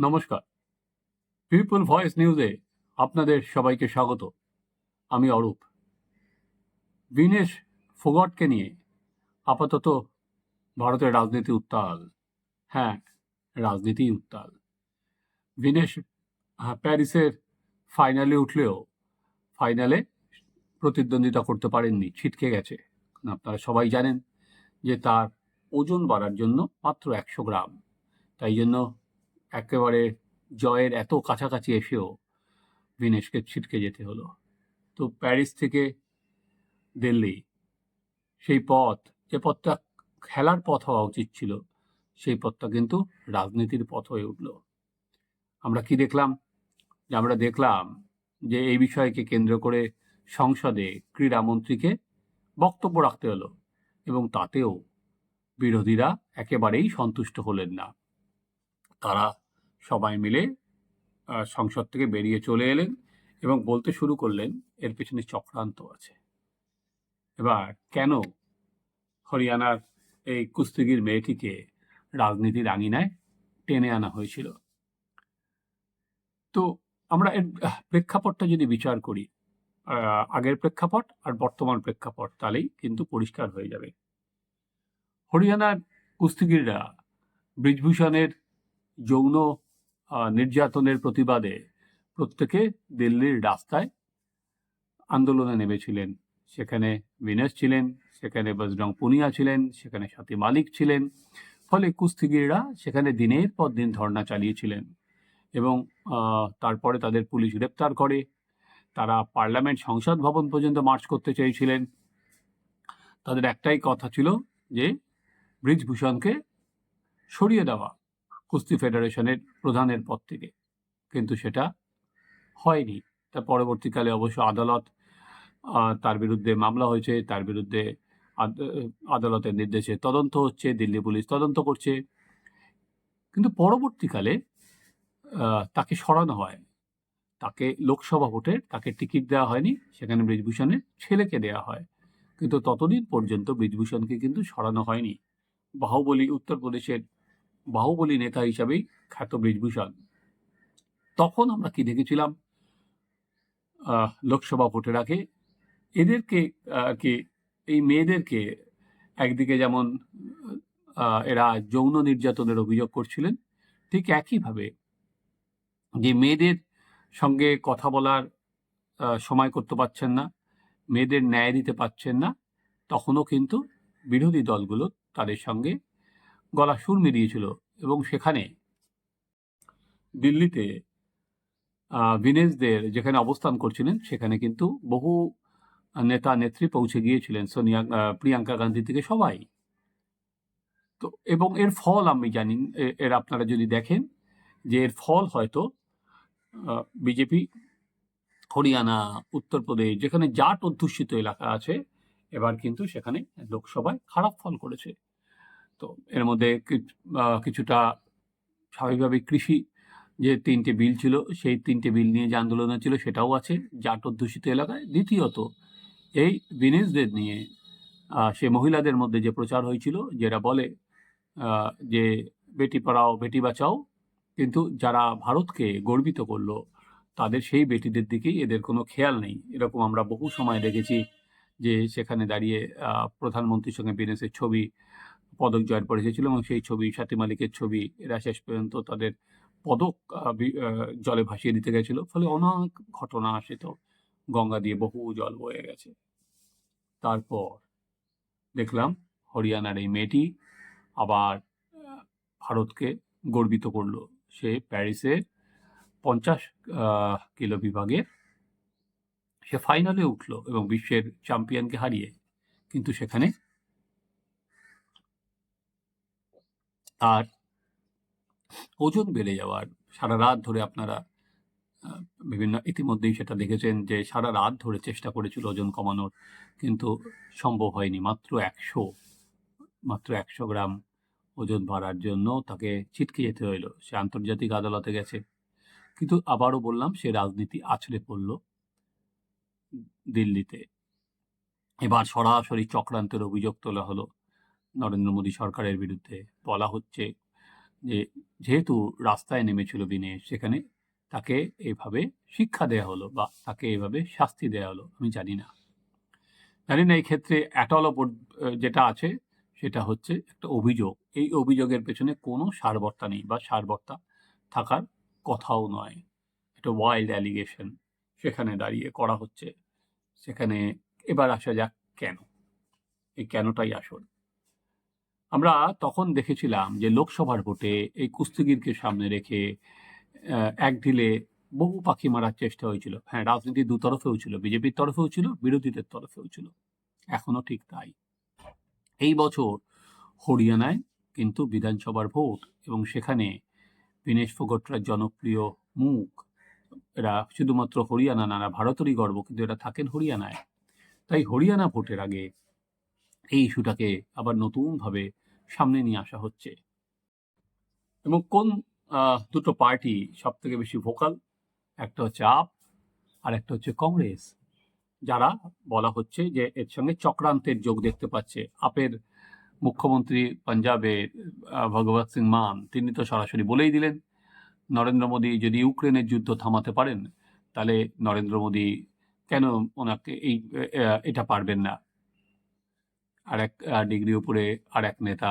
নমস্কার। People voice নিউজে আপনাদের সবাইকে স্বাগত। আমি অরূপ। বিনেশ ফোগটকে নিয়ে আপাতত ভারতের রাজনীতি উত্তাল। হ্যাঁ রাজনীতি উত্তাল। বিনেশ প্যারিসের ফাইনালে উঠলেও ফাইনালে প্রতিদ্বন্দ্বিতা করতে পারেননি, ছিটকে গেছে। আপনারা সবাই জানেন যে তার ওজন বাড়ার জন্য মাত্র একশো গ্রাম। তাই জন্য একেবারে জয়ের এত কাছাকাছি এসেও বিনেশকে ছিটকে যেতে হলো। তো প্যারিস থেকে দিল্লি, সেই পথ, যে পথটা খেলার পথ হওয়া উচিত ছিল, সেই পথটা কিন্তু রাজনীতির পথ হয়ে উঠল। আমরা কি দেখলাম? যে আমরা দেখলাম যে এই বিষয়কে কেন্দ্র করে সংসদে ক্রীড়ামন্ত্রীকে বক্তব্য রাখতে হলো এবং তাতেও বিরোধীরা একেবারেই সন্তুষ্ট হলেন না। তারা সবাই মিলে সংসদ থেকে বেরিয়ে চলে এলেন এবং বলতে শুরু করলেন, এর পেছনে চক্রান্ত আছে। এবার কেন হরিয়ানার এই কুস্তিগির মেয়েটিকে রাজনীতির আঙিনায় টেনে আনা হয়েছিল? তো আমরা এর প্রেক্ষাপটটা যদি বিচার করি আগের প্রেক্ষাপট আর বর্তমান প্রেক্ষাপট, তাহলেই কিন্তু পরিষ্কার হয়ে যাবে। হরিয়ানার কুস্তিগিররা ব্রিজভূষণের যৌন নির্যাতনের প্রতিবাদে প্রত্যেকে দিল্লির রাস্তায় আন্দোলনে নেমেছিলেন। সেখানে বিনেশ ছিলেন, সেখানে বজরং পুনিয়া ছিলেন, সেখানে সাথী মালিক ছিলেন। ফলে কুস্তিগিররা সেখানে দিনের পর দিন ধর্ণা চালিয়েছিলেন এবং তারপরে তাদের পুলিশ গ্রেপ্তার করে। তারা পার্লামেন্ট সংসদ ভবন পর্যন্ত মার্চ করতে চেয়েছিলেন। তাদের একটাই কথা ছিল যে, ব্রিজভূষণকে সরিয়ে দেওয়া। কুস্তি ফেডারেশনের প্রধানের পদ থেকে। কিন্তু সেটা হয়নি। তা পরবর্তীকালে অবশ্য আদালত তার বিরুদ্ধে মামলা হয়েছে, তার বিরুদ্ধে আদালতের নির্দেশে তদন্ত হচ্ছে, দিল্লি পুলিশ তদন্ত করছে। কিন্তু পরবর্তীকালে তাকে সরানো হয়। তাকে লোকসভা ভোটে তাকে টিকিট দেওয়া হয়নি, সেখানে ব্রিজভূষণের ছেলেকে দেওয়া হয়। কিন্তু ততদিন পর্যন্ত ব্রিজভূষণকে কিন্তু সরানো হয়নি। বাহুবলী উত্তরপ্রদেশের বাহুবলী নেতা হিসাবেই খ্যাত ব্রিজভূষণ। তখন আমরা কি দেখেছিলাম? লোকসভা ভোটের আগে এদেরকে আর কি, এই মেয়েদেরকে একদিকে যেমন এরা যৌন নির্যাতনের অভিযোগ করছিলেন, ঠিক একইভাবে যে মেয়েদের সঙ্গে কথা বলার সময় করতে পারছেন না, মেয়েদের ন্যায় দিতে পারছেন না, তখনও কিন্তু বিরোধী দলগুলো তাদের সঙ্গে গলা সুর মিলিয়েছিল এবং সেখানে দিল্লিতে বিনেশদের যেখানে অবস্থান করছিলেন, সেখানে কিন্তু বহু নেতা নেত্রী পৌঁছে গিয়েছিলেন, সোনিয়া প্রিয়াঙ্কা গান্ধী থেকে সবাই। তো, এবং এর ফল আমি জানি এর আপনারা যদি দেখেন যে এর ফল হয়তো বিজেপি, হরিয়ানা, উত্তরপ্রদেশ, যেখানে জাট অধ্যুষিত এলাকা আছে, এবার কিন্তু সেখানে লোকসভায় খারাপ ফল করেছে। তো এর মধ্যে কিছুটা স্বাভাবিকভাবে কৃষি যে তিনটে বিল ছিল, সেই তিনটে বিল নিয়ে যে আন্দোলন ছিল সেটাও আছে। জাট অধ্যুষিত এলাকায়। দ্বিতীয়ত, এই বিনেশদের নিয়ে সে মহিলাদের মধ্যে যে প্রচার হয়েছিল, যেটা বলে যে বেটি পড়াও, বেটি বাঁচাও, কিন্তু যারা ভারতকে গর্বিত করল, তাদের সেই বেটিদের দিকেই এদের কোনো খেয়াল নেই। এরকম আমরা বহু সময় দেখেছি যে সেখানে দাঁড়িয়ে প্রধানমন্ত্রীর সঙ্গে বিনেশের ছবি পদক জয়ের পর এসেছিল এবং সেই ছবি সাথী মালিকের ছবি এরা শেষ পর্যন্ত তাদের পদক জলে ভাসিয়ে দিতে গেছিল। ফলে অনেক ঘটনা আসে তো, গঙ্গা দিয়ে বহু জল বয়ে গেছে। তারপর দেখলাম হরিয়ানার এই মেয়েটি আবার ভারতকে গর্বিত করল। সে প্যারিসে পঞ্চাশ কিলো বিভাগে সে ফাইনালে উঠল এবং বিশ্বের চ্যাম্পিয়নকে হারিয়ে, কিন্তু সেখানে তার ওজন বেড়ে যাওয়ার সারা রাত ধরে আপনারা বিভিন্ন ইতিমধ্যেই সেটা দেখেছেন যে সারা রাত ধরে চেষ্টা করেছিল ওজন কমানোর, কিন্তু সম্ভব হয়নি। মাত্র একশো মাত্র একশো গ্রাম ওজন বাড়ার জন্য তাকে ছিটকে যেতে হইল। সে আন্তর্জাতিক আদালতে গেছে। কিন্তু আবারও বললাম, সে রাজনীতি আছড়ে পড়ল দিল্লিতে। এবার সরাসরি চক্রান্তের অভিযোগ তোলা হলো। নরেন্দ্র মোদী সরকারের বিরুদ্ধে বলা হচ্ছে যে, যেহেতু রাস্তায় নেমেছিল বিনেশ, সেখানে তাকে এভাবে শিক্ষা দেয়া হলো বা তাকে এভাবে শাস্তি দেয়া হলো, আমি জানি না। জানি না, এই ক্ষেত্রে অ্যাটল যেটা আছে, সেটা হচ্ছে একটা অভিযোগ। এই অভিযোগের পেছনে কোনো সারবর্তা নেই বা সারবর্তা থাকার কথাও নয়। একটা ওয়াইল্ড অ্যালিগেশন সেখানে দাঁড়িয়ে করা হচ্ছে। সেখানে এবার আসা যাক কেন। এই কেনটাই আসল। আমরা তখন দেখেছিলাম যে লোকসভার ভোটে এই কুস্তিগিরকে সামনে রেখে এক ঢিলে বহু পাখি মারার চেষ্টা হয়েছিল। হ্যাঁ রাজনীতি দু তরফেও ছিল, বিজেপির তরফেও ছিল, বিরোধীদের তরফেও ছিল। এখনও ঠিক তাই। এই বছর হরিয়ানায় কিন্তু বিধানসভার ভোট এবং সেখানে দীনেশ ফোগটরা জনপ্রিয় মুখ, এরা শুধুমাত্র হরিয়ানা না এরা ভারতেরই গর্ব, কিন্তু এরা থাকেন হরিয়ানায়। তাই হরিয়ানা ভোটের আগে এই ইস্যুটাকে আবার নতুনভাবে সামনে নিয়ে আসা হচ্ছে। এবং কোন দুটো পার্টি সব থেকে বেশি ভোকাল? একটা হচ্ছে আপ আর একটা হচ্ছে কংগ্রেস যারা বলা হচ্ছে যে এর সঙ্গে চক্রান্তের যোগ দেখতে পাচ্ছে। আপের মুখ্যমন্ত্রী পাঞ্জাবের আহ, ভগবত সিং মান তিনি তো সরাসরি বলেই দিলেন নরেন্দ্র মোদী যদি ইউক্রেনের যুদ্ধ থামাতে পারেন তাহলে নরেন্দ্র মোদী কেন ওনাকে এই এটা পারবেন না? আর এক ডিগ্রি উপরে আর এক নেতা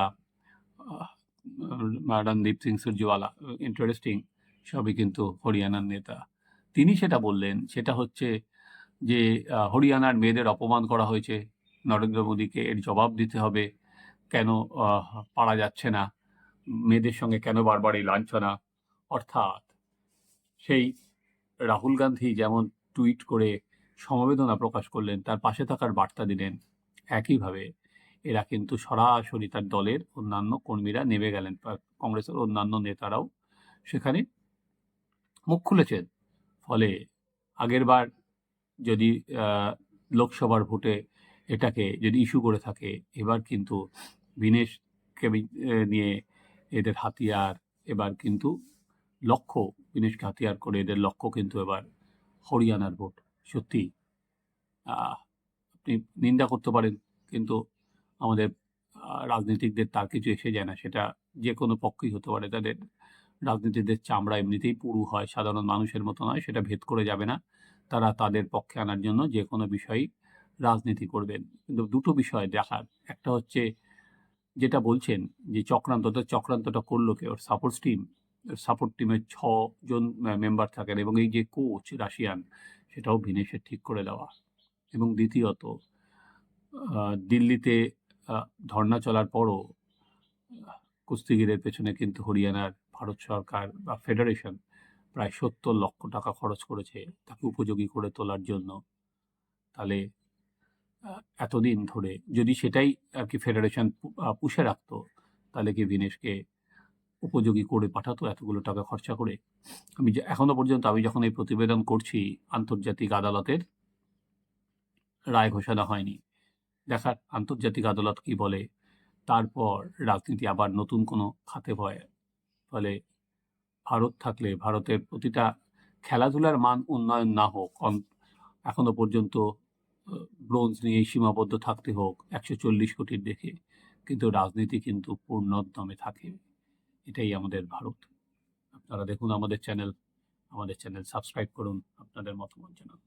রণদীপ সিং সুরজওয়ালা ইন্টারেস্টিং সবই কিন্তু হরিয়ানার নেতা। তিনি সেটা বললেন, সেটা হচ্ছে যে হরিয়ানার মেয়েদের অপমান করা হয়েছে, নরেন্দ্র মোদীকে এর জবাব দিতে হবে, কেন পারা যাচ্ছে না, মেয়েদের সঙ্গে কেন বারবার এই লাঞ্ছনা, অর্থাৎ সেই রাহুল গান্ধী যেমন টুইট করে সমবেদনা প্রকাশ করলেন, তার পাশে থাকার বার্তা দিলেন, একইভাবে এরা কিন্তু সরাসরি তার দলের অন্যান্য কর্মীরা নেমে গেলেন কংগ্রেসের অন্যান্য নেতারাও সেখানে মুখ খুলেছেন। ফলে আগেরবার যদি লোকসভার ভোটে এটাকে যদি ইস্যু করে থাকে, এবার কিন্তু বিনেশকে নিয়ে এদের হাতিয়ার, এবার কিন্তু লক্ষ্য, বিনেশকে হাতিয়ার করে এদের লক্ষ্য কিন্তু এবার হরিয়ানার ভোট। সত্যি আপনি নিন্দা করতে পারেন, কিন্তু আমাদের রাজনীতিকদের তার কিছু এসে যায় না, সেটা যে কোনো পক্ষই হতে পারে। তাদের রাজনীতিকদের চামড়া এমনিতেই পুরু হয়, সাধারণ মানুষের মতো নয়, সেটা ভেদ করে যাবে না। তারা তাদের পক্ষে আনার জন্য যে কোনো বিষয়ই রাজনীতি করবেন। কিন্তু দুটো বিষয় দেখার, একটা হচ্ছে যেটা বলছেন যে চক্রান্তটা চক্রান্তটা করল কে? ওর সাপোর্ট টিম সাপোর্ট টিমের ছজন মেম্বার থাকেন এবং এই যে কোচ রাশিয়ান, সেটাও ভিনেশের ঠিক করে দেওয়া। এবং দ্বিতীয়ত দিল্লিতে ধর্ণা চলার পরও কুস্তিগিরের পেছনে কিন্তু হরিয়ানার ভারত সরকার বা ফেডারেশন প্রায় সত্তর লক্ষ টাকা খরচ করেছে তাকে উপযোগী করে তোলার জন্য। তাহলে এতদিন ধরে যদি সেটাই আর কি ফেডারেশন পুষে রাখতো, তাহলে কি ভিনেশকে উপযোগী করে পাঠাতো এতগুলো টাকা খরচা করে? আমি যে- এখনও পর্যন্ত আমি যখন এই প্রতিবেদন করছি, আন্তর্জাতিক আদালতের, রায় ঘোষণা হয়নি। দেখার আন্তর্জাতিক আদালত কি বলে? তারপর রাজনীতি আবার নতুন কোনো খাতে হয় ফলে ভারত থাকলে ভারতের প্রতিটা খেলাধুলার মান উন্নয়ন না হোক এখনও পর্যন্ত ব্রোঞ্জ নিয়ে সীমাবদ্ধ থাকতে হোক, একশো চল্লিশ কোটির দেখে, কিন্তু রাজনীতি কিন্তু পূর্ণোদ্যমে থাকে। এটাই আমাদের ভারত। আপনারা দেখুন আমাদের চ্যানেল আমাদের চ্যানেল সাবস্ক্রাইব করুন, আপনাদের মতামত জানান।